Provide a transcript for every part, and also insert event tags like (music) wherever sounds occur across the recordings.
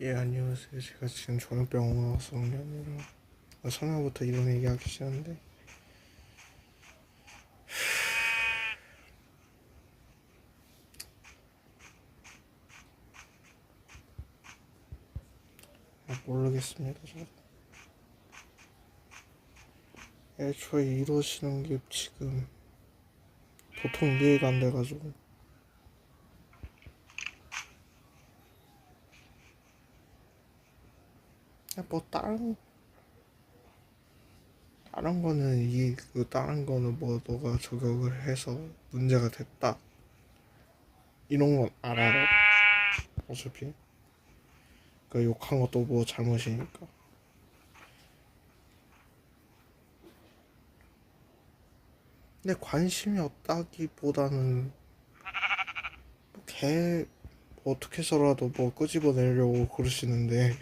예 안녕하세요. 제가 지금 종합병원 와서 온 게 아니라 아, 처음부터 이런 얘기 하기 싫은데. 아, 모르겠습니다 저도 애초에 이러시는 게 지금 보통 이해가 안 돼가지고 야, 뭐 다른 다른 거는 이 그 다른 거는 뭐 너가 저격을 해서 문제가 됐다. 이런 건 알아요 어차피. 그 욕한 것도 뭐 잘못이니까. 근데 관심이 없다기보다는 뭐걔 뭐 어떻게 해서라도 뭐 끄집어내려고 그러시는데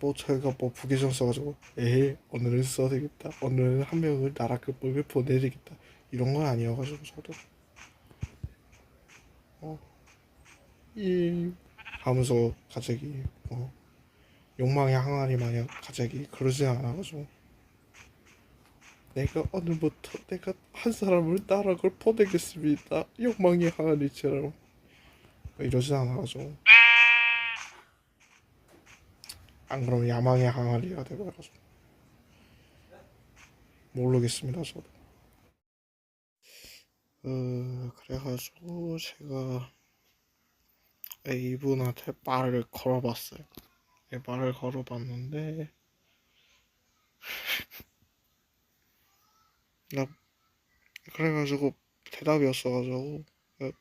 뭐 저희가 뭐 부계정 써가지고 에이 오늘은 써야 되겠다. 오늘은 한 명을 나라 끝법에 보내야 되겠다. 이런 건 아니어가지고 저도. 어 이 하면서 갑자기 뭐 욕망의 항아리 마냥 갑자기 그러진 않아가지고 내가 오늘부터 내가 한 사람을 나락을 보내겠습니다. 욕망의 항아리처럼. 이러진 않아가지고 안 그러면 야망의 항아리가 돼버려가지고 모르겠습니다 저도. 어 그래가지고 제가 이분한테 말을 걸어봤어요. 네, 말을 걸어봤는데 (laughs) 나 그래가지고 대답이 없어가지고 그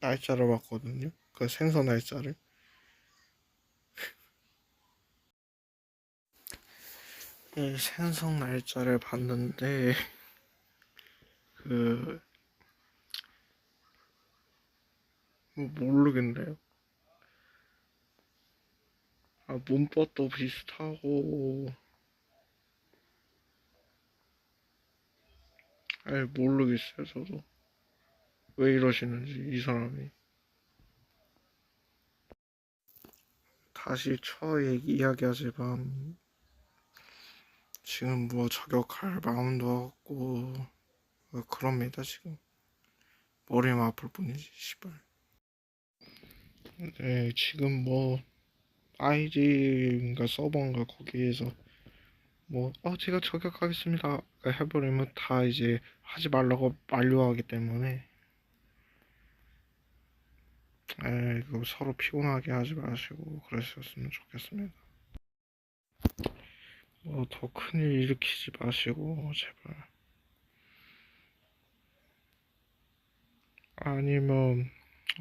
날짜를 봤거든요. 그 생선 날짜를 네, 생성 날짜를 봤는데 그뭐 모르겠네요. 아 문법도 비슷하고 아니 모르겠어요 저도. 왜 이러시는지 이 사람이. 다시 처 얘기 이야기하지만 지금 뭐 저격할 마음도 없고 뭐 그럽니다 지금. 머리만 아플 뿐이지 씨발. 네 지금 뭐 아이디인가 서버인가 거기에서 뭐 어 제가 저격하겠습니다. 해버리면 다 이제 하지 말라고 만류하기 때문에. 에 이거 서로 피곤하게 하지 마시고 그러셨으면 좋겠습니다 뭐더 큰일 일으키지 마시고 제발. 아니면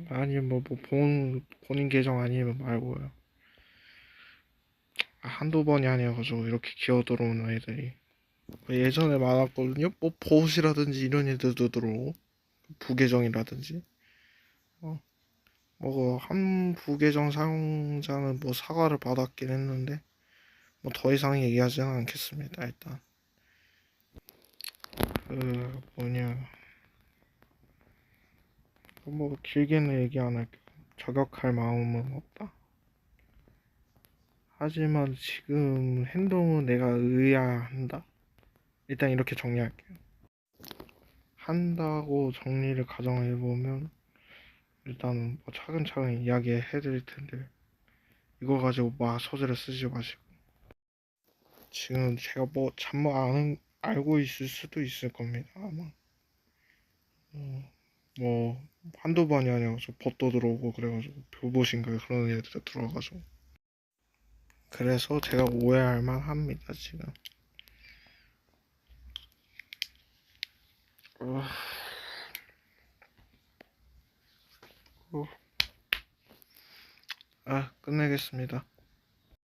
아니면 뭐, 뭐 본, 본인 계정 아니면 말고요. 아, 한두 번이 아니어가지고 이렇게 기어 들어오는 애들이. 뭐 예전에 많았거든요. 뭐 보옷이라든지 이런 애들도 들어오고 부계정이라든지. 어, 뭐한 부계정 사용자는 뭐 사과를 받았긴 했는데 뭐 더 이상 얘기하지는 않겠습니다 일단. 그 뭐냐. 뭐 길게는 얘기 안 할게요 저격할 마음은 없다. 하지만 지금 행동은 내가 의아야 한다? 일단 이렇게 정리할게요. 한다고 정리를 가정해보면 일단은 뭐 차근차근 이야기 해 드릴 텐데 이거 가지고 막 소재를 쓰지 마시고 지금 제가 뭐 잘못 아는, 알고 있을 수도 있을 겁니다 아마. 어, 뭐 한두 번이 아니라 저 벗도 들어오고 그래가지고 교보신가 그런 애들 들어와가지고. 그래서 제가 오해할 만합니다 지금. 어... 어... 아 끝내겠습니다